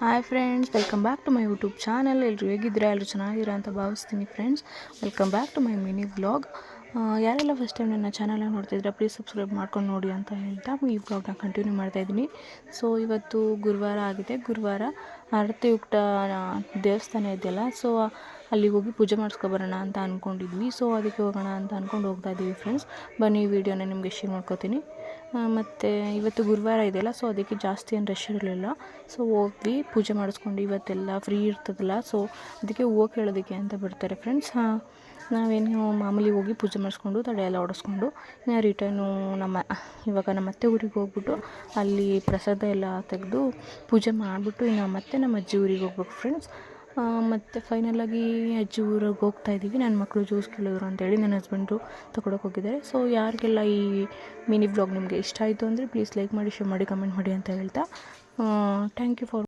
Hi friends welcome back to my YouTube channel ಎಲ್ಲರೂ ಹೇಗಿದ್ದೀರಾ? ಎಲ್ಲರೂ ಚೆನ್ನಾಗಿರೋ ಅಂತ ಭಾವಿಸ್ತೀನಿ friends welcome back to my mini blog ಯಾರೆಲ್ಲ ಫಸ್ಟ್ ಟೈಮ್ ನನ್ನ ಚಾನಲ್ನ ನೋಡ್ತಿದ್ರೆ ಪ್ಲೀಸ್ ಸಬ್ಸ್ಕ್ರೈಬ್ ಮಾಡ್ಕೊಂಡು ನೋಡಿ ಅಂತ ಹೇಳ್ತಾ ಈ ಬ್ಲಾಗ್ನ ಕಂಟಿನ್ಯೂ ಮಾಡ್ತಾಯಿದ್ದೀನಿ ಸೊ ಇವತ್ತು ಗುರುವಾರ ಆಗಿದೆ. ಗುರುವಾರ ಆರತಿಯುಕ್ತ ದೇವಸ್ಥಾನ ಇದೆಯಲ್ಲ ಸೊ ಅಲ್ಲಿಗೆ ಹೋಗಿ ಪೂಜೆ ಮಾಡಿಸ್ಕೊಬರೋಣ ಅಂತ ಅಂದ್ಕೊಂಡಿದ್ವಿ ಸೊ ಅದಕ್ಕೆ ಹೋಗೋಣ ಅಂತ ಅಂದ್ಕೊಂಡು ಹೋಗ್ತಾ ಇದ್ದೀವಿ ಫ್ರೆಂಡ್ಸ್ ಬನ್ನಿ ವಿಡಿಯೋನ ನಿಮಗೆ ಶೇರ್ ಮಾಡ್ಕೋತೀನಿ. ಮತ್ತು ಇವತ್ತು ಗುರುವಾರ ಇದೆಯಲ್ಲ ಸೊ ಅದಕ್ಕೆ ಜಾಸ್ತಿ ಏನು ರಶ್ ಇರಲಿಲ್ಲ. ಸೊ ಹೋಗಿ ಪೂಜೆ ಮಾಡಿಸ್ಕೊಂಡು ಇವತ್ತೆಲ್ಲ ಫ್ರೀ ಇರ್ತದಲ್ಲ ಸೊ ಅದಕ್ಕೆ ಹೂವು ಕೇಳೋದಕ್ಕೆ ಅಂತ ಬಿಡ್ತಾರೆ ಫ್ರೆಂಡ್ಸ್ ನಾವೇನು ಮಾಮೂಲಿ ಹೋಗಿ ಪೂಜೆ ಮಾಡಿಸ್ಕೊಂಡು ತಡೆ ಎಲ್ಲ ಓಡಿಸ್ಕೊಂಡು ಇನ್ನು ರಿಟರ್ನು ನಮ್ಮ, ಇವಾಗ ನಮ್ಮ ಅತ್ತೆ ಊರಿಗೆ ಹೋಗ್ಬಿಟ್ಟು ಅಲ್ಲಿ ಪ್ರಸಾದ ಎಲ್ಲ ತೆಗೆದು ಪೂಜೆ ಮಾಡಿಬಿಟ್ಟು ಇನ್ನು ಮತ್ತೆ ನಮ್ಮ ಅಜ್ಜಿ ಊರಿಗೆ ಹೋಗ್ಬೇಕು ಫ್ರೆಂಡ್ಸ್ ಮತ್ತು ಫೈನಲಾಗಿ ಹೋಗ್ತಾ ಇದ್ದೀವಿ. ನನ್ನ ಮಕ್ಕಳು ಜ್ಯೂಸ್ ಕೇಳಿದ್ರು ಅಂತೇಳಿ ನನ್ನ ಹಸ್ಬೆಂಡು ತಗೊಳಕ್ಕೆ ಹೋಗಿದ್ದಾರೆ. ಸೊ ಯಾರಿಗೆಲ್ಲ ಈ ಮಿನಿ ಬ್ಲಾಗ್ ನಿಮಗೆ ಇಷ್ಟ ಆಯಿತು ಅಂದರೆ ಪ್ಲೀಸ್ ಲೈಕ್ ಮಾಡಿ ಶೇರ್ ಮಾಡಿ ಕಮೆಂಟ್ ಮಾಡಿ ಅಂತ ಹೇಳ್ತಾ ಥ್ಯಾಂಕ್ ಯು ಫಾರ್